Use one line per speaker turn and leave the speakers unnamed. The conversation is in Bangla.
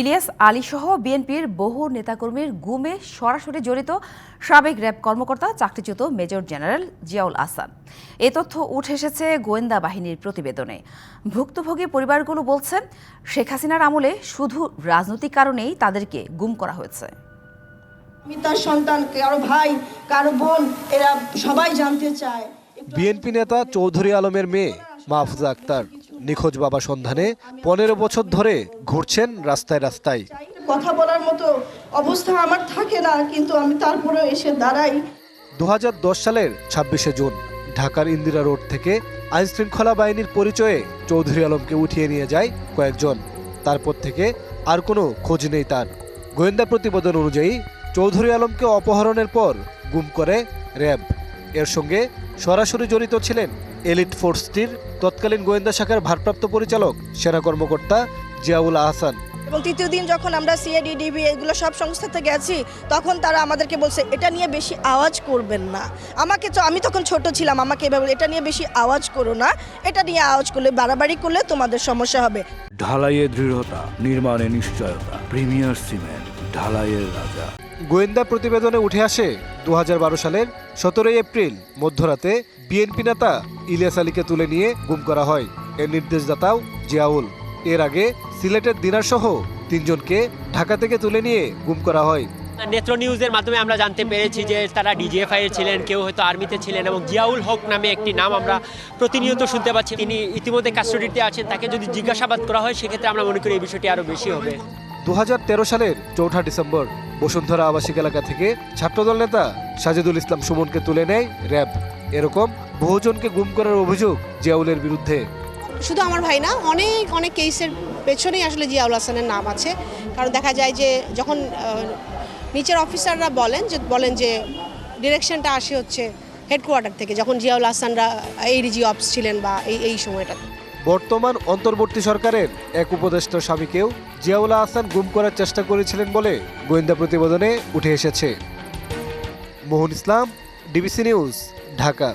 ইলিয়াস আলীসহ বিএনপির বহু নেতাকর্মীর গুমে সরাসরি জড়িত সাবেক র্যাব কর্মকর্তা চাকরিচ্যুত মেজর জেনারেল জিয়াউল আহসান। এ তথ্য উঠে এসেছে গোয়েন্দা বাহিনীর প্রতিবেদনে। ভুক্তভোগী পরিবারগুলো বলছেন শেখ হাসিনার আমলে শুধু রাজনৈতিক কারণেই তাদেরকে গুম করা হয়েছে।
আমি তার সন্তান কারও ভাই কারও বোন এরা সবাই জানতে চায়।
বিএনপি নেতা চৌধুরী আলমের মেয়ে মাহফুজা আক্তার নিখোঁজ বাবা সন্ধানে পনেরো বছর ধরে ঘুরছেন রাস্তায় রাস্তায়।
কথা বলার মতো অবস্থা আমার থাকে না কিন্তু আমি তারপরেও এসে দাঁড়াই।
দুহাজার দশ সালের ছাব্বিশে জুন ঢাকার ইন্দিরা রোড থেকে আইনশৃঙ্খলা বাহিনীর পরিচয়ে চৌধুরী আলমকে উঠিয়ে নিয়ে যায় কয়েকজন। তারপর থেকে আর কোনো খোঁজ নেই তার। গোয়েন্দা প্রতিবেদন অনুযায়ী চৌধুরী আলমকে অপহরণের পর গুম করে র্যাব। এর সঙ্গে সরাসরি জড়িত ছিলেন এলিট ফোর্সটির তৎকালীন গোয়েন্দা শাখার ভারপ্রাপ্ত পরিচালক সেনা কর্মকর্তা জিয়াউল আহসান।
এবং তৃতীয় দিন যখন আমরা সিআইডি ডিবি এগুলো সব সংস্থাতে গেছি তখন তারা আমাদেরকে বলছে এটা নিয়ে বেশি আওয়াজ করবেন না। আমাকে তো আমি তখন ছোট ছিলাম আমাকে এভাবে বলে, এটা নিয়ে বেশি আওয়াজ করো না এটা নিয়ে আওয়াজ করলে বাড়াবাড়ি করলে তোমাদের সমস্যা হবে।
ঢালাইয়ে দৃঢ়তা নির্মাণে নিশ্চয়তা প্রিমিয়ার সিমেন্ট ঢালাইয়ের রাজা।
গোয়েন্দা প্রতিবেদনে উঠে আসে দু হাজার বারো সালের সতেরোই এপ্রিল মধ্যরাতে বিএনপি নেতা ইলিয়াস আলীকে তুলে নিয়ে গুম করা হয়। এর নির্দেশদাতাও জিয়াউল। এর আগে সিলেটের দিনার সহ তিনজনকে ঢাকা থেকে তুলে নিয়ে গুম করা হয়।
নেত্র নিউজের মাধ্যমে আমরা জানতে পেরেছি যে তারা ডিজিএফআই এর ছিলেন কেউ হয়তো আর্মিতে ছিলেন এবং জিয়াউল হক নামে একটি নাম আমরা প্রতিনিয়ত শুনতে পাচ্ছি। তিনি ইতিমধ্যে কাস্টডিতে আছেন তাকে যদি জিজ্ঞাসাবাদ করা হয় সেক্ষেত্রে আমরা মনে করি এই বিষয়টি আরও বেশি হবে।
দু হাজার তেরো সালের চৌঠা ডিসেম্বর বসুন্ধরা আবাসিক এলাকা থেকে ছাত্রদল নেতা সাজেদুল ইসলাম সুমনকে তুলে নেয় র্যাব। এরকম বহুজনকে গুম করার অভিযোগ জিয়াউলের বিরুদ্ধে।
শুধু আমার ভাই না, অনেক অনেক কেসের পেছনেই আসলে জিয়াউল হাসানের নাম আছে। কারণ দেখা যায় যে যখন নিচের অফিসাররা বলেন যে বলেন যে ডিরেকশনটা আসে হচ্ছে হেডকোয়ার্টার থেকে, যখন জিয়াউল হাসানরা এইডিজি অফিস ছিলেন বা এই এই সময়টাতে।
বর্তমান অন্তর্বর্তী সরকারের এক উপদেষ্টা স্বামীকেও জিয়াউল্লাহ আহসান গুম করার চেষ্টা করেছিলেন বলে গোয়েন্দা প্রতিবেদনে উঠে এসেছে। Mohan Islam, DBC news, Dhaka.